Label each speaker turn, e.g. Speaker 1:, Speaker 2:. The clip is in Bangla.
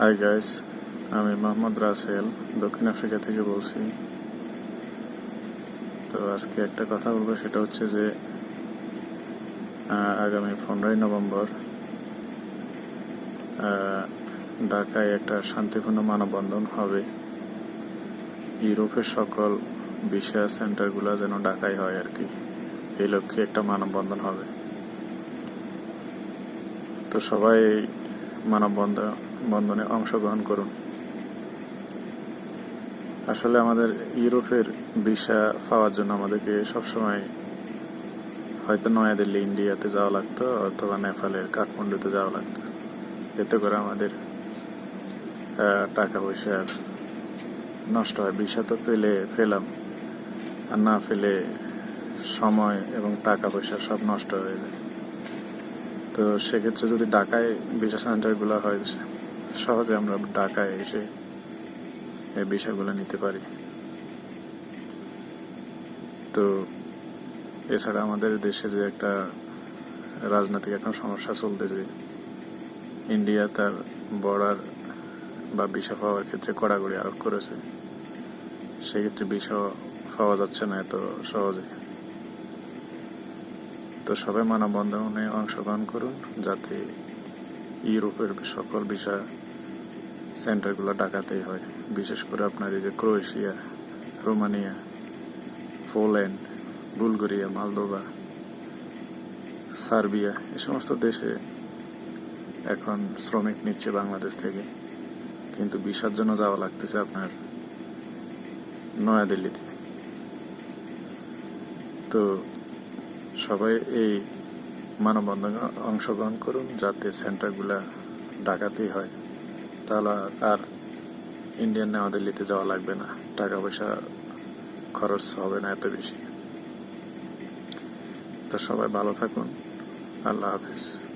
Speaker 1: হাই গাইস আমি মোহাম্মদ রাসেল, দক্ষিণ আফ্রিকা থেকে বলছি। তো আজকে একটা কথা বলব, সেটা হচ্ছে যে আগামী পনেরোই নভেম্বর ঢাকায় একটা শান্তিপূর্ণ মানববন্ধন হবে। ইউরোপের সকল ভিসা সেন্টারগুলো যেন ঢাকায় হয় আর কি। এই লক্ষ্যে একটা মানববন্ধন হবে। তো সবাই মানববন্ধন বন্ধনে অংশগ্রহণ করুন। আসলে আমাদের ইউরোপের ভিসা পাওয়ার জন্য আমাদেরকে সবসময় হয়তো নয়াদিল্লি, ইন্ডিয়াতে যাওয়া লাগতো অথবা নেপালের কাঠমান্ডুতে যাওয়া লাগতো। এতে করে আমাদের টাকা পয়সা নষ্ট হয়। ভিসা তো পেলে পেলাম, আর না পেলে সময় এবং টাকা পয়সা সব নষ্ট হয়ে যায়। তো সেক্ষেত্রে যদি ঢাকায় ভিসা সেন্টারগুলো হয় সহজে আমরা ঢাকায় এসে এই বিষয়গুলো নিতে পারি। তো এছাড়া আমাদের দেশে যে একটা রাজনৈতিক এখন সমস্যা চলতেছে, ইন্ডিয়া তার বর্ডার বা ভিসা পাওয়ার ক্ষেত্রে কড়াকড়ি আরোপ করেছে। সেক্ষেত্রে ভিসা পাওয়া যাচ্ছে না এত সহজে। তো সবাই মানববন্ধনে অংশগ্রহণ করুন যাতে ইউরোপের সকল ভিসা সেন্টারগুলো ঢাকাতেই হয়। বিশেষ করে আপনার এই যে Croatia, Romania, Poland, Bulgaria, Moldova, Serbia, এ সমস্ত দেশে এখন শ্রমিক নিচ্ছে বাংলাদেশ থেকে। কিন্তু ভিসার জন্য যাওয়া লাগতেছে আপনার নয়াদিল্লিতে। তো সবাই এই মানববন্ধনে অংশগ্রহণ করুন যাতে সেন্টারগুলা ঢাকাতেই হয়। তাহলে আর ইন্ডিয়ান নেওয়া দিল্লিতে যাওয়া লাগবে না। টাকা পয়সা খরচ হবে না এত বেশি। তো সবাই ভালো থাকুন। আল্লাহ হাফিজ।